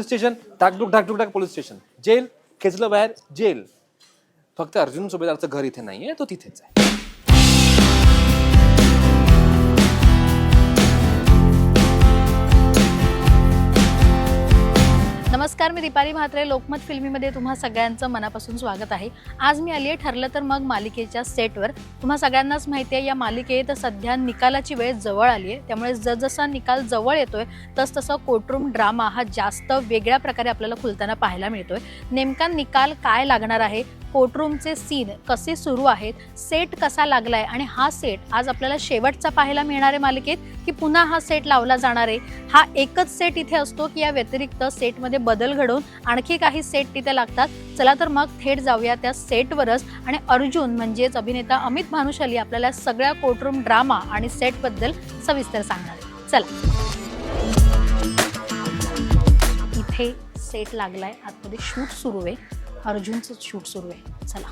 Police station टाकटूक टाकटूक टाक police station. Gel खेचलं बाहेर जेल. फक्त अर्जुन सुभेदारचं घर इथे नाहीये तो तिथेच आहे. नमस्कार मी दीपाली म्हात्रे. लोकमत फिल्मीमध्ये तुम्हा सगळ्यांचं मनापासून स्वागत आहे. आज मी आली आहे ठरलं तर मग मालिकेच्या सेटवर. तुम्हा सगळ्यांनाच माहिती आहे या मालिकेत सध्या निकालाची वेळ जवळ आली आहे त्यामुळे जसजसा निकाल जवळ येतोय तस तसं कोर्टरूम ड्रामा हा जास्त वेगळ्या प्रकारे आपल्याला खुलताना पाहायला मिळतोय. नेमका निकाल काय लागणार आहे? कोर्टरूमचे सीन कसे सुरू आहेत? सेट कसा लागलाय? आणि हा सेट आज आपल्याला शेवटचा पाहायला मिळणार आहे मालिकेत की पुन्हा हा सेट लावला जाणार आहे? हा एकच सेट इथे असतो की या व्यतिरिक्त सेटमध्ये बदल घडवून आणखी काही सेट तिथे लागतात. चला तर मग थेट जाऊया त्या सेटवरच आणि अर्जुन म्हणजेच अभिनेता अमित भानुशाली आपल्याला सगळ्या कोर्टरूम ड्रामा आणि सेटबद्दल सविस्तर सांगणार चला. इथे सेट लागलाय. आतमध्ये शूट सुरू आहे. अर्जुनचं शूट सुरू आहे. चला.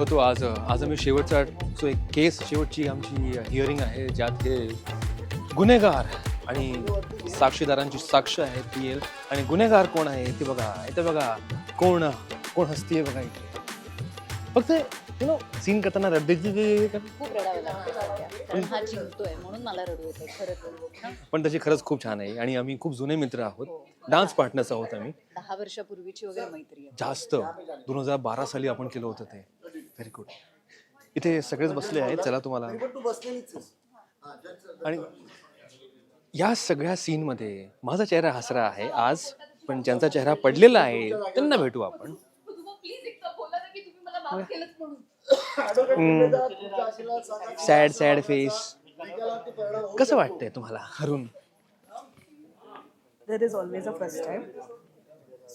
दाखवतो आज. आज आम्ही शेवटचा जो एक केस शेवटची आमची हिअरिंग आहे ज्यात हे गुन्हेगार आणि साक्षीदारांची साक्ष आहे ती येईल. आणि गुन्हेगार कोण आहे ते बघा. इथे बघा कोण कोण हसतीये बघा इथे. फक्त यु नो सीन करताना रड्डीची खूप रडावं लागतं सध्या. कारण हा जिंकतोय म्हणून मला रडू येते खरं तर. पण त्याची खरंच खूप छान आहे. आणि आम्ही खूप जुने मित्र आहोत. डान्स पार्टनर्स आहोत आम्ही. दहा वर्षापूर्वीची वगैरे मैत्री आहे. जास्त. दोन हजार बारा साली आपण केलं होतं ते. व्हेरी गुड इथे सगळेच बसले आहेत चला तुम्हाला. आणि या सगळ्या सीनमध्ये माझा चेहरा हसरा आहे आज पण ज्यांचा चेहरा पडलेला आहे त्यांना भेटू आपण. सॅड सॅड फेस कसं वाटतंय तुम्हाला हरून? There is always a first time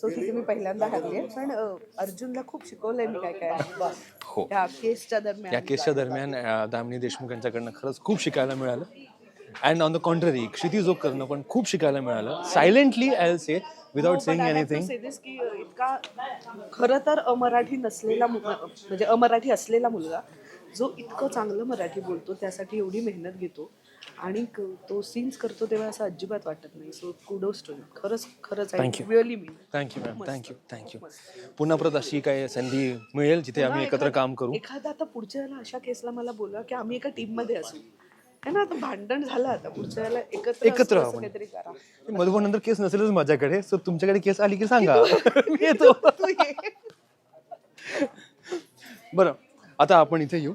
so तिथे मी पहिल्यांदा हरली आहे. पण अर्जुनला खूप शिकवलंय मी काय काय हो. त्या केसच्या दरम्यान. या केसच्या दरम्यान दामिनी देशमुख यांच्याकडनं खरंच खूप शिकायला मिळालं. अँड ऑन द कॉन्ट्ररी क्षितिजोग करणं पण खूप शिकायला मिळालं. Silently I say without saying anything की इतका खरं तर अमराठी नसलेला म्हणजे अमराठी असलेला मुलगा जो इतकं चांगलं मराठी बोलतो त्यासाठी एवढी मेहनत घेतो. आणि तो सीन्स करतो तेव्हा असं अजिबात वाटत नाही. सो कुडोस टू खरंच खरंच you. Really me thank you ma'am thank you thank you पुन्हा परत अशी काय संधी मिळेल जिथे आम्ही एकत्र काम करू? एखादा आता पुढच्या वेळेला अशा केसला मला बोलवा की आम्ही एका टीममध्ये असू. है ना आता भांडण झालं आता. पुढच्या वेळेला एकत्र एकत्र असू. काहीतरी करा. मधुबन नंतर केस नसेलच माझ्याकडे. सो तुमच्याकडे केस आली की सांगा. येतो. तू ये. बरं. आता आपण इथे येऊ.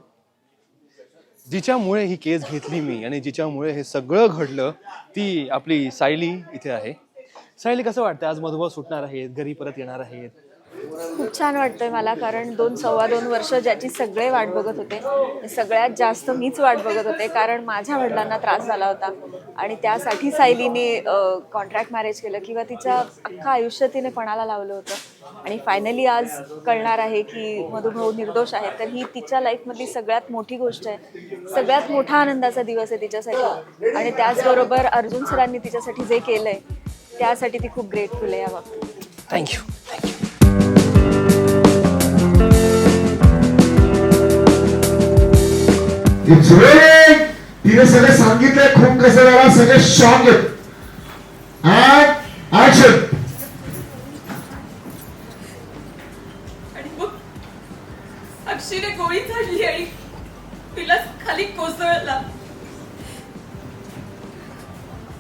जिच्यामुळे ही केस घेतली मी आणि जिच्यामुळे हे सगळं घडलं ती आपली सायली इथे आहे. सायली कसं वाटतं आज मधुबा सुटणार आहेत घरी परत येणार आहेत. खूप छान वाटतंय मला कारण दोन सव्वा दोन वर्ष ज्याची सगळे वाट बघत होते सगळ्यात जास्त मीच वाट बघत होते कारण माझ्या वडिलांना त्रास झाला होता. आणि त्यासाठी सायलीने कॉन्ट्रॅक्ट मॅरेज केलं किंवा तिच्या अख्खा आयुष्य तिने पणाला लावलं होतं. आणि फायनली आज कळणार आहे की मधुभाऊ निर्दोष आहे तर ही तिच्या लाईफमधली सगळ्यात मोठी गोष्ट आहे. सगळ्यात मोठा आनंदाचा दिवस आहे तिच्यासाठी. आणि त्याचबरोबर अर्जुन सरांनी तिच्यासाठी जे केलंय त्यासाठी ती खूप ग्रेटफुल आहे या बाबतीत थँक्यू तिने सगळे सांगितलंय खूप कसं झाला सगळे शॉक आहेत. ऍक्शन अक्षीने गोळी झाडली आणि तिला खाली कोसळला.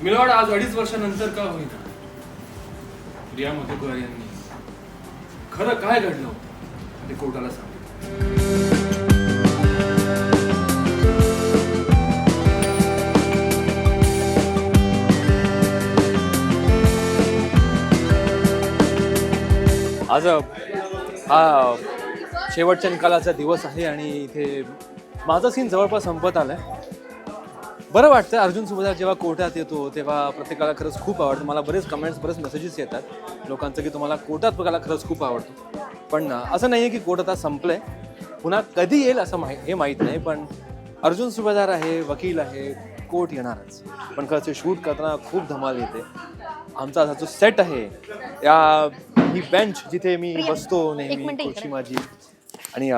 मिलॉड आज अडीच वर्षानंतर का होईना? प्रिया मधुकर यांनी खरं काय घडलं होतं? ते कोर्टाला सांगितलं आज हा शेवटच्या निकालाचा दिवस आहे आणि इथे माझा सीन जवळपास संपत आलाय. बरं वाटतं अर्जुन सुभेदार जेव्हा कोर्टात येतो तेव्हा प्रत्येकाला खरंच खूप आवडतं. मला बरेच कमेंट्स बरेच मेसेजेस येतात लोकांचं की तुम्हाला कोर्टात बघायला खरंच खूप आवडतं. पण असं नाही आहे की कोर्ट आता संपलंय. पुन्हा कधी येईल असं माहि हे माहीत नाही पण अर्जुन सुभेदार आहे वकील आहे कोर्ट येणारच. पण खरंच शूट करताना खूप धमाल येते. आमचा हा जो सेट आहे या ही बेंच जिथे मी बसतो नेहमी. खुर्ची माझी आणि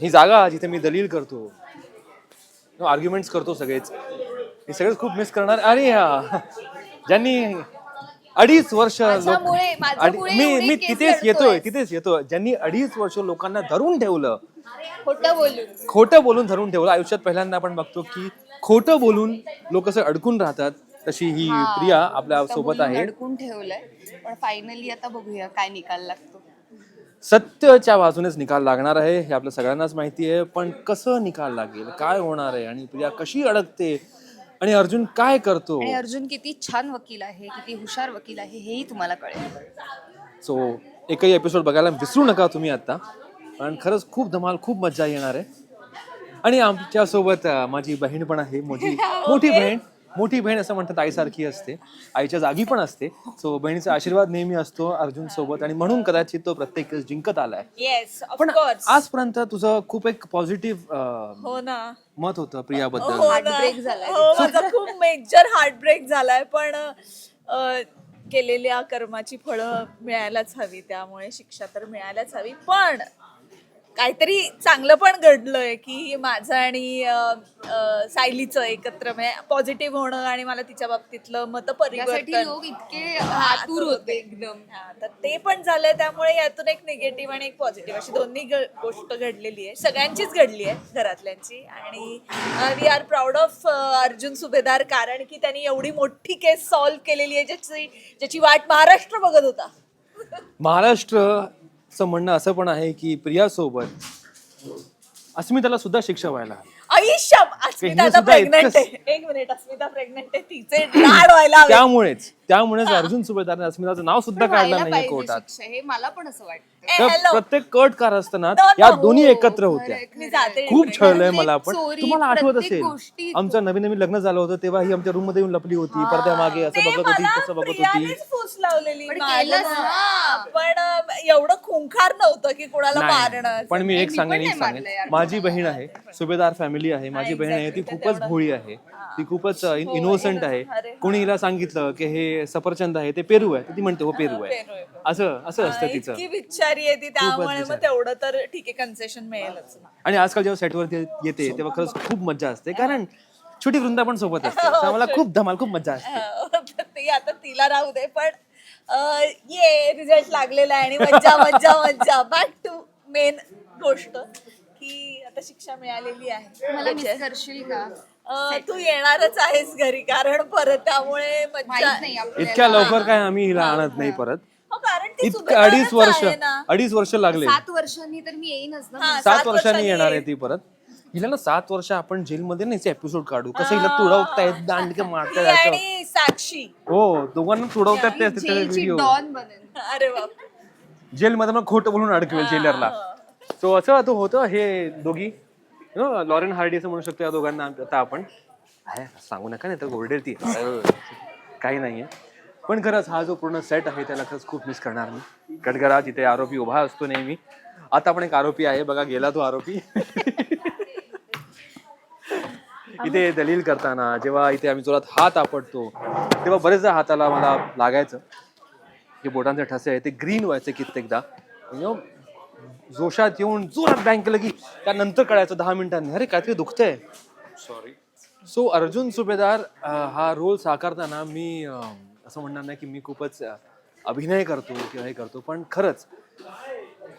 ही जागा जिथे मी दलील करतो आर्ग्युमेंट्स करतो सगळेच. हे सगळेच खूप मिस करणार. अरे ज्यांनी अडीच वर्ष मी मी तिथेच. येतोय तिथेच येतो ज्यांनी अडीच वर्ष लोकांना धरून ठेवलं खोटं बोलून. खोटं बोलून धरून ठेवलं. आयुष्यात पहिल्यांदा आपण बघतो की खोटं बोलून लोक असं अडकून राहतात. तशी ही प्रिया आपल्यासोबत आहे. अडकून ठेवलंय. पण फायनली आता बघूया काय निकाल लागतो. सत्यच्या बाजूनेच निकाल लागणार आहे हे आपल्या सगळ्यांनाच माहिती आहे. पण कसं निकाल लागेल? काय होणार आहे? आणि प्रिया कशी अडकते? आणि अर्जुन काय करतो? आणि अर्जुन किती छान वकील आहे किती हुशार वकील आहे हेही तुम्हाला कळेल. सो एकही एपिसोड बघायला विसरू नका तुम्ही आता. कारण खरंच खूप धमाल खूप मजा येणार आहे. आणि आमच्यासोबत अं, माझी बहीण पण आहे मोठी. मोठी बहीण. मोठी बहीण असं म्हणतात आईसारखी असते. आईच्या जागी पण असते. सो बहिणीचा आशीर्वाद नेहमी असतो अर्जुन सोबत आणि म्हणून कदाचित तो प्रत्येक वेळेस जिंकत आलाय. येस पण आजपर्यंत तुझं खूप एक पॉझिटिव्ह हो ना. मत होतं प्रियाबद्दल. हो ना. हो, माझा खूप मेजर हार्टब्रेक झालाय पण अ, केलेल्या कर्माची फळं मिळायलाच हवी त्यामुळे शिक्षा तर मिळायलाच हवी. पण काहीतरी चांगलं पण घडलंय की माझं आणि सायलीचं एकत्र पॉझिटिव्ह होणं आणि मला तिच्या बाबतीतलं मत परिवर्तन लोक इतके आतुर होते एकदम. हा, तर ते पण झालंय. त्यामुळे यातून एक निगेटिव्ह आणि एक पॉझिटिव्ह अशी दोन्ही गोष्ट घडलेली आहे. सगळ्यांचीच घडली आहे घरातल्यांची. आणि we are proud of Arjun Subhedar कारण की त्यांनी एवढी मोठी केस सॉल्व्ह केलेली आहे ज्याची ज्याची वाट महाराष्ट्र बघत होता. महाराष्ट्रचं म्हणणं असं पण आहे की प्रियासोबत अस्मिताला सुद्धा शिक्षा व्हायला हवी. आयुष्य अस्मिता आता सुद्धा प्रेग्नेंट इतकंच- आहे. एक मिनिट अस्मिता प्रेग्नेंट आहे. तिचे लाड व्हायला हवे. त्यामुळेच त्यामुळेच अर्जुन सुभेदारने अस्मिताचं नाव सुद्धा काढलं व्हायला नाहीये पाहिजे कोर्टात. शिक्षा हे मला पण असं वाटतं. तर hello. प्रत्येक कट कार असताना No, no, या हो, दोन्ही एकत्र होत्या. मी जाते. खूप छळलंय मला पण चोरी, तुम्हाला आठवत प्रत्येक असेल आमचं नवीन नवीन लग्न झालं होतं तेव्हा ही आमच्या रूममध्ये येऊन लपली होती पडद्या मागे असं ते बघत होती मला तसं बघत होती. प्रियानेच फूस लावलेली पण ना. अं, एवढं खुंखार नव्हतं की कोणाला नाही मारणं पण मी एक सांगेन एक सांगेन. माझी बहीण आहे सुभेदार फॅमिली आहे. माझी बहीण आहे ती खूपच भोळी आहे. ती खूपच इनोसंट आहे. कोणी हिला सांगितलं की हे सफरचंद आहे ते पेरू आहे. तर ती म्हणते हो पेरू आहे. पेरू आहे. असं असं असतं तिचं. इतकी बिचारी आहे ती त्यामुळे मग. तेवढं तर ठीक आहे कन्सेशन मिळेलच ना आणि आजकाल जेव्हा सेटवर येते तेव्हा खरंच खूप मज्जा असते. कारण छोटी वृंदा पण सोबत असते. तर मला खूप धमाल खूप मज्जा असते. अं, तर ते आता तिला राहू दे पण अं, ये रिझल्ट लागलेला आहे आणि मज्जा मज्जा मज्जा. बॅक टू मेन गोष्ट की आता शिक्षा मिळालेली आहे. मला मिस करशील का? अं, तू येणारच आहेस घरी कारण परत त्यामुळे मज्जा माहीत नाही आपल्याला. इतक्या लवकर काय आम्ही हिला आणत नाही परत. हो, कारण ती इतकं सुभेदारच अडीच वर्ष आहे ना. अडीच वर्ष लागले. सात वर्षांनी तर मी येईनच ना. हा, सात वर्षांनी येणार आहे. ती परत. हिला ना सात वर्ष आपण जेलमध्ये नाही एपिसोड काढू. कसं हिला तुडवतायत दांडके ती मारतायत असं आणि साक्षी. हो दोघांना तुडवतात ते त्याचे जेलची व्हिडिओ डॉन अरे बाप. जेलमध्ये मग खोटं बोलून अडकवेल जेलरला. सो असं तो होतं हे दोघी. नो लॉरेन हार्डी असं म्हणू शकतो या दोघांना आम- आता आपण आहे, सांगू नका नाही तर गोरडेल ती काही नाहीये. पण खरंच हा जो पूर्ण सेट आहे त्याला खरंच खूप मिस करणार मी. कटगरा जिथे आरोपी उभा असतो नेहमी. आता पण एक आरोपी आहे बघा गेला तो आरोपी. इथे दलील करताना जेव्हा इथे आम्ही जोरात हात आपटतो तेव्हा बरेचदा हाताला मला लागायचं. जे बोटांचे ठसे आहे ते ग्रीन व्हायचे कित्येकदा. know, जोशात येऊन जोरात बँक केलं की त्यानंतर कळायचं दहा मिनिटांनी. अरे काहीतरी दुखतंय. सॉरी सो अर्जुन सुभेदार हा रोल साकारताना मी असं म्हणणार नाही की मी खूपच अभिनय करतो किंवा हे करतो पण खरंच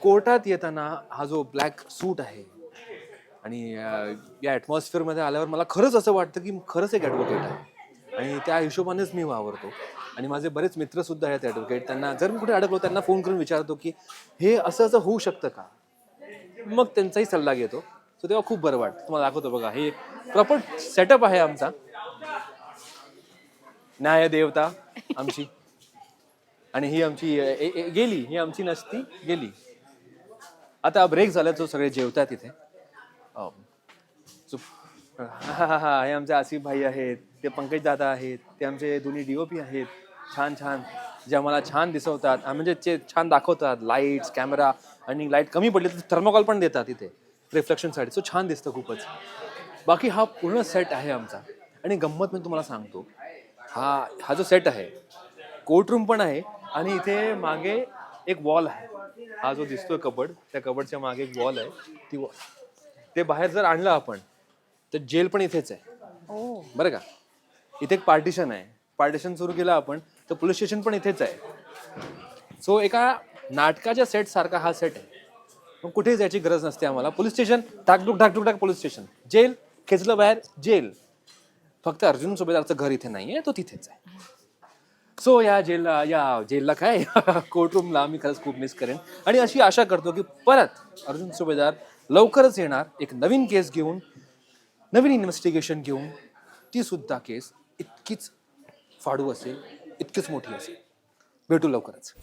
कोर्टात येताना हा जो ब्लॅक सूट आहे आणि या ॲटमॉस्फिअरमध्ये आल्यावर मला खरंच असं वाटतं की खरंच एक ॲडव्होकेट आहे. आणि त्या हिशोबानेच मी वावरतो. आणि माझे बरेच मित्र सुद्धा आहेत ॲडव्होकेट त्यांना जर मी कुठे अडकलो त्यांना फोन करून विचारतो की हे असं असं होऊ शकतं का? मग त्यांचाही सल्ला घेतो. सो तेव्हा खूप बरं वाटतं. तुम्हाला दाखवतो बघा हे प्रॉपर सेटअप आहे आमचा. न्याय देवता आमची. आणि ही आमची ए- ए- ए- गेली ही आमची नसती गेली. आता ब्रेक झाला तो सगळे जेवतात इथे. अं, हा हा हा हा हे आमचे आसिफ भाई आहेत ते पंकज दादा आहेत ते आमचे दोन्ही डीओपी आहेत. छान छान. जे आम्हाला छान दिसवतात आ, म्हणजे जे छान दाखवतात लाईट्स कॅमेरा आणि लाइट कमी पडली तर थर्मोकॉल पण देतात इथे रिफ्लेक्शनसाठी सो छान दिसतं खूपच. बाकी हा पूर्ण सेट आहे आमचा. आणि गंमत मी तुम्हाला सांगतो हा हा जो सेट आहे कोर्टरूम पण आहे आणि इथे मागे एक वॉल आहे. हा जो दिसतोय कबड त्या कबडच्या मागे एक वॉल आहे. ती wall- ते बाहेर जर आणलं आपण तर जेल पण इथेच आहे. बरं का? इथे एक पार्टिशन आहे. पार्टिशन सुरू केलं आपण तर पोलीस स्टेशन पण इथेच आहे. सो एका नाटकाच्या सेट सारखा हा सेट आहे. मग कुठेही जायची गरज नसते आम्हाला. पोलीस स्टेशन टाकटूक टाकटूक टाक पोलीस स्टेशन जेल खेचलं बाहेर जेल फक्त अर्जुन सुभेदारचं घर इथे नाहीये तो तिथेच आहे. सो या जेलला या जेलला काय कोर्टरूमला मी खरंच खूप मिस करेन. आणि अशी आशा करतो की परत अर्जुन सुभेदार लवकरच येणार एक नवीन केस घेऊन नवीन इन्व्हेस्टिगेशन घेऊन ती सुद्धा केस इतकीच फाडू असेल इतकीच मोठी असेल. भेटू लवकरच.